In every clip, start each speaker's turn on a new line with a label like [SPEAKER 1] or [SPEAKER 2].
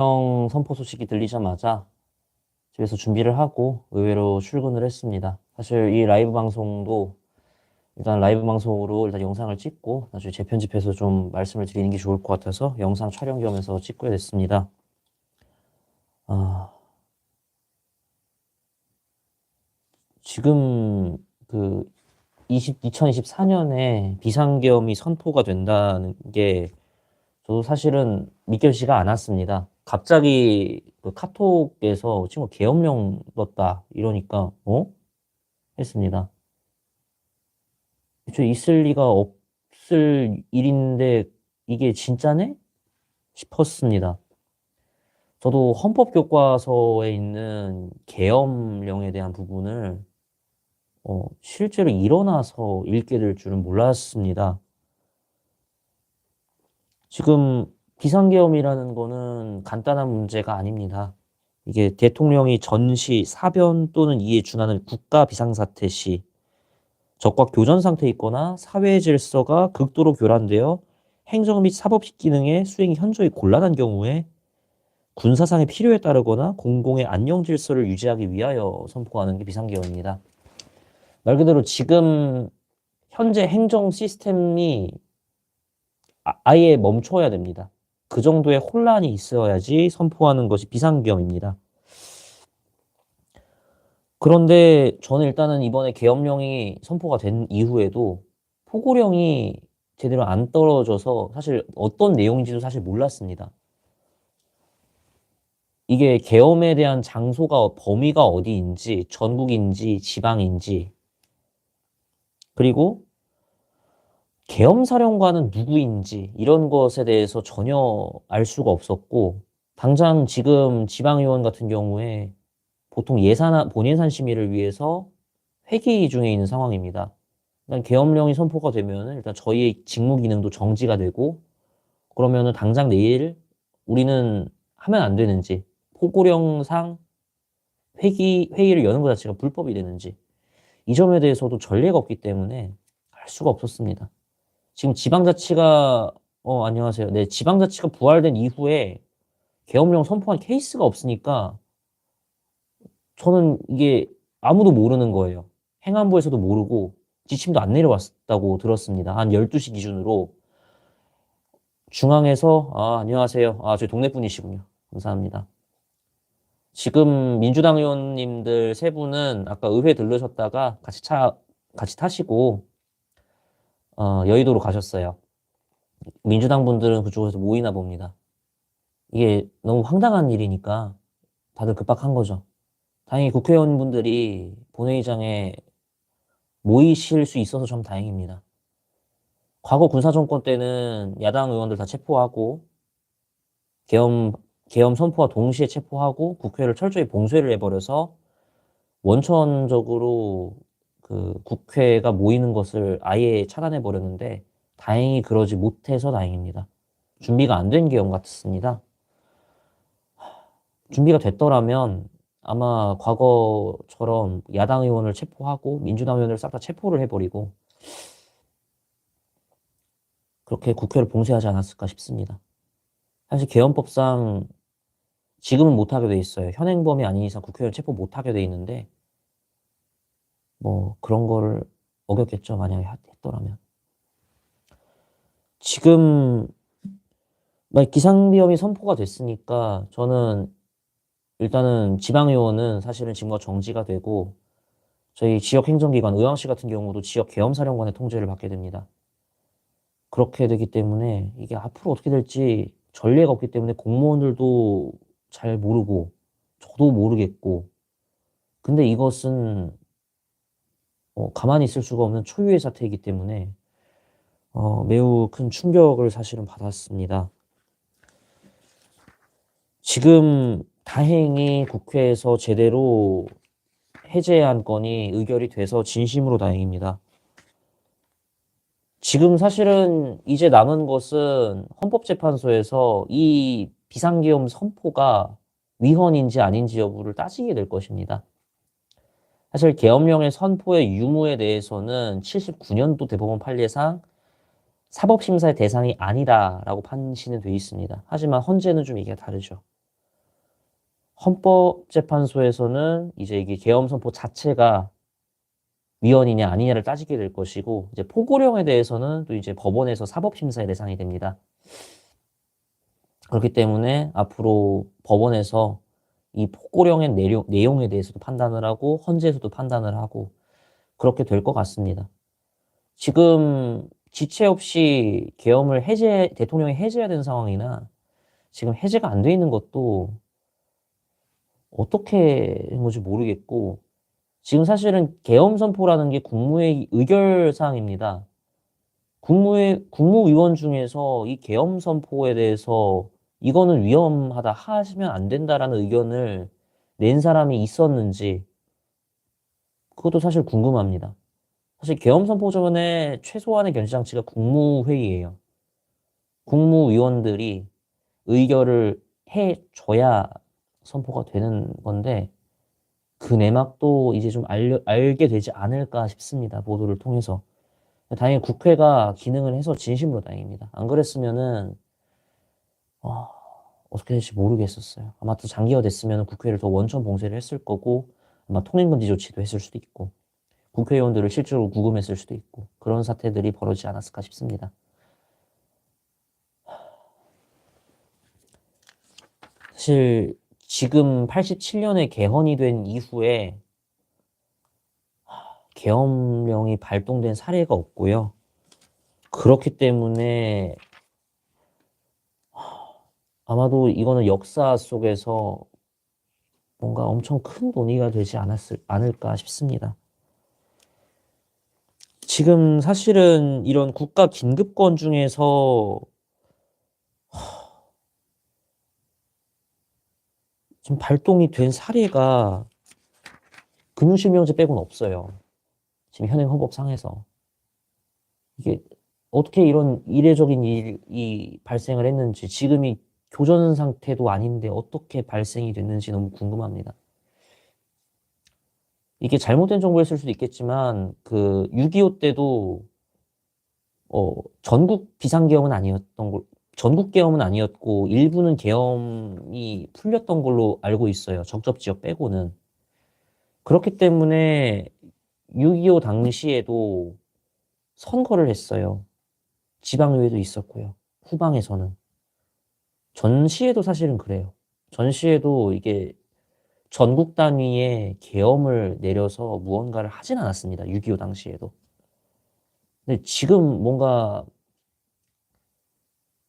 [SPEAKER 1] 형 선포 소식이 들리자마자 집에서 준비를 하고 의외로 출근을 했습니다. 사실 이 라이브 방송도 일단 라이브 방송으로 일단 영상을 찍고 나중에 재편집해서 좀 말씀을 드리는 게 좋을 것 같아서 영상 촬영 겸해서 찍게 됐습니다. 아, 지금 그 20, 2024년에 비상계엄이 선포가 된다는 게 저도 사실은 믿겨지지가 않았습니다. 갑자기 그 카톡에서 친구 계엄령 떴다 이러니까 어? 했습니다. 저 있을 리가 없을 일인데 이게 진짜네? 싶었습니다. 저도 헌법 교과서에 있는 계엄령에 대한 부분을 어, 실제로 일어나서 읽게 될 줄은 몰랐습니다. 지금 비상계엄이라는 거는 간단한 문제가 아닙니다. 이게 대통령이 전시, 사변 또는 이에 준하는 국가 비상사태 시 적과 교전 상태에 있거나 사회 질서가 극도로 교란되어 행정 및 사법 기능의 수행이 현저히 곤란한 경우에 군사상의 필요에 따르거나 공공의 안녕 질서를 유지하기 위하여 선포하는 게 비상계엄입니다. 말 그대로 지금 현재 행정 시스템이 아- 아예 멈춰야 됩니다. 그 정도의 혼란이 있어야지 선포하는 것이 비상계엄입니다. 그런데 저는 일단은 이번에 계엄령이 선포가 된 이후에도 포고령이 제대로 안 떨어져서 사실 어떤 내용인지도 사실 몰랐습니다. 이게 계엄에 대한 장소가 범위가 어디인지 전국인지 지방인지 그리고 계엄사령관은 누구인지 이런 것에 대해서 전혀 알 수가 없었고 당장 지금 지방의원 같은 경우에 보통 예산 본예산 심의를 위해서 회기 중에 있는 상황입니다. 일단 계엄령이 선포가 되면 일단 저희의 직무 기능도 정지가 되고 그러면은 당장 내일 우리는 하면 안 되는지 포고령상 회기 회의를 여는 것 자체가 불법이 되는지 이 점에 대해서도 전례가 없기 때문에 알 수가 없었습니다. 지금 지방자치가 어 안녕하세요. 네, 지방자치가 부활된 이후에 계엄령 선포한 케이스가 없으니까 저는 이게 아무도 모르는 거예요. 행안부에서도 모르고 지침도 안 내려왔다고 들었습니다. 한 12시 기준으로 중앙에서 아, 안녕하세요. 아, 저희 동네 분이시군요. 감사합니다. 지금 민주당 의원님들 세 분은 아까 의회 들르셨다가 같이 차 같이 타시고 어, 여의도로 가셨어요. 민주당 분들은 그쪽에서 모이나 봅니다. 이게 너무 황당한 일이니까 다들 급박한 거죠. 다행히 국회의원분들이 본회의장에 모이실 수 있어서 좀 다행입니다. 과거 군사정권 때는 야당 의원들 다 체포하고 계엄 계엄 선포와 동시에 체포하고 국회를 철저히 봉쇄를 해버려서 원천적으로 그 국회가 모이는 것을 아예 차단해 버렸는데 다행히 그러지 못해서 다행입니다. 준비가 안된 계엄 같습니다. 준비가 됐더라면 아마 과거처럼 야당 의원을 체포하고 민주당 의원을 싹 다 체포를 해버리고 그렇게 국회를 봉쇄하지 않았을까 싶습니다. 사실 개헌법상 지금은 못하게 돼 있어요. 현행범이 아닌 이상 국회의원 체포 못하게 돼 있는데 뭐 그런 거를 어겼겠죠. 만약에 했더라면. 지금 기상비염이 선포가 됐으니까 저는 일단은 지방의원은 사실은 지금과 정지가 되고 저희 지역 행정기관 의왕시 같은 경우도 지역 계엄사령관의 통제를 받게 됩니다. 그렇게 되기 때문에 이게 앞으로 어떻게 될지 전례가 없기 때문에 공무원들도 잘 모르고 저도 모르겠고 근데 이것은 어, 가만히 있을 수가 없는 초유의 사태이기 때문에 어, 매우 큰 충격을 사실은 받았습니다. 지금 다행히 국회에서 제대로 해제한 건이 의결이 돼서 진심으로 다행입니다. 지금 사실은 이제 남은 것은 헌법재판소에서 이 비상계엄 선포가 위헌인지 아닌지 여부를 따지게 될 것입니다. 사실 계엄령의 선포의 유무에 대해서는 79년도 대법원 판례상 사법심사의 대상이 아니다라고 판시는 돼 있습니다. 하지만 헌재는 좀 얘기가 다르죠. 헌법재판소에서는 이제 이게 계엄 선포 자체가 위헌이냐 아니냐를 따지게 될 것이고 이제 포고령에 대해서는 또 이제 법원에서 사법 심사의 대상이 됩니다. 그렇기 때문에 앞으로 법원에서 이 포고령의 내용, 내용에 대해서도 판단을 하고 헌재에서도 판단을 하고 그렇게 될 것 같습니다. 지금 지체 없이 계엄을 해제 대통령이 해제해야 되는 상황이나 지금 해제가 안 돼 있는 것도 어떻게 된 건지 모르겠고 지금 사실은 계엄 선포라는 게 국무회의 의결 사항입니다. 국무회 국무위원 중에서 이 계엄 선포에 대해서 이거는 위험하다 하시면 안 된다라는 의견을 낸 사람이 있었는지 그것도 사실 궁금합니다. 사실 계엄 선포 전에 최소한의 견제 장치가 국무회의예요. 국무위원들이 의결을 해줘야 선포가 되는 건데 그 내막도 이제 좀 알려, 알게 되지 않을까 싶습니다. 보도를 통해서. 다행히 국회가 기능을 해서 진심으로 다행입니다. 안 그랬으면은 어, 어떻게 될지 모르겠었어요. 아마 또 장기화 됐으면 국회를 더 원천 봉쇄를 했을 거고 아마 통행금지 조치도 했을 수도 있고 국회의원들을 실제로 구금했을 수도 있고 그런 사태들이 벌어지지 않았을까 싶습니다. 사실 지금 87년에 개헌이 된 이후에 계엄령이 발동된 사례가 없고요. 그렇기 때문에 아마도 이거는 역사 속에서 뭔가 엄청 큰 논의가 되지 않았을, 않을까 싶습니다. 지금 사실은 이런 국가 긴급권 중에서 지금 발동이 된 사례가 금융실명제 빼고는 없어요. 지금 현행 헌법상에서. 이게 어떻게 이런 이례적인 일이 발생을 했는지, 지금이 교전 상태도 아닌데 어떻게 발생이 됐는지 너무 궁금합니다. 이게 잘못된 정보였을 수도 있겠지만, 그, 6.25 때도, 어, 전국 비상계엄은 아니었던 걸, 전국 계엄은 아니었고, 일부는 계엄이 풀렸던 걸로 알고 있어요. 적접 지역 빼고는. 그렇기 때문에, 6.25 당시에도 선거를 했어요. 지방의회도 있었고요. 후방에서는. 전시에도 사실은 그래요. 전시에도 이게 전국 단위의 계엄을 내려서 무언가를 하진 않았습니다. 6.25 당시에도. 근데 지금 뭔가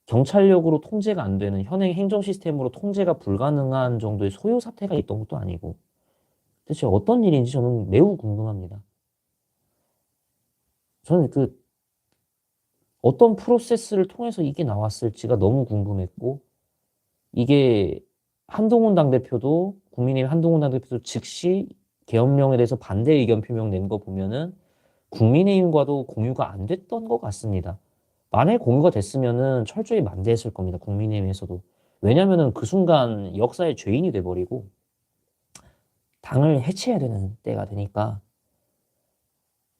[SPEAKER 1] 경찰력으로 통제가 안 되는 현행 행정 시스템으로 통제가 불가능한 정도의 소요 사태가 있던 것도 아니고 대체 어떤 일인지 저는 매우 궁금합니다. 저는 그 어떤 프로세스를 통해서 이게 나왔을지가 너무 궁금했고 이게 한동훈 당대표도 국민의힘 한동훈 당대표도 즉시 계엄령에 대해서 반대 의견 표명 낸 거 보면은 국민의힘과도 공유가 안 됐던 것 같습니다. 만약에 공유가 됐으면은 철저히 반대했을 겁니다. 국민의힘에서도. 왜냐면은 그 순간 역사의 죄인이 돼버리고 당을 해체해야 되는 때가 되니까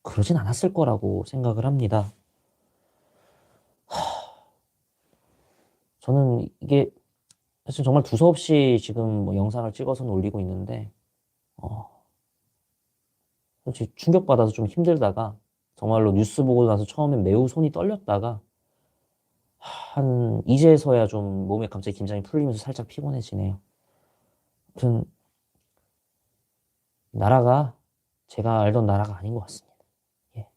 [SPEAKER 1] 그러진 않았을 거라고 생각을 합니다. 저는 이게 사실 정말 두서없이 지금 뭐 영상을 찍어서 올리고 있는데, 어, 솔직히 충격받아서 좀 힘들다가, 정말로 뉴스 보고 나서 처음엔 매우 손이 떨렸다가, 한, 이제서야 좀 몸에 갑자기 긴장이 풀리면서 살짝 피곤해지네요. 아무튼, 나라가 제가 알던 나라가 아닌 것 같습니다. 예.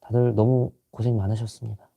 [SPEAKER 1] 다들 너무 고생 많으셨습니다.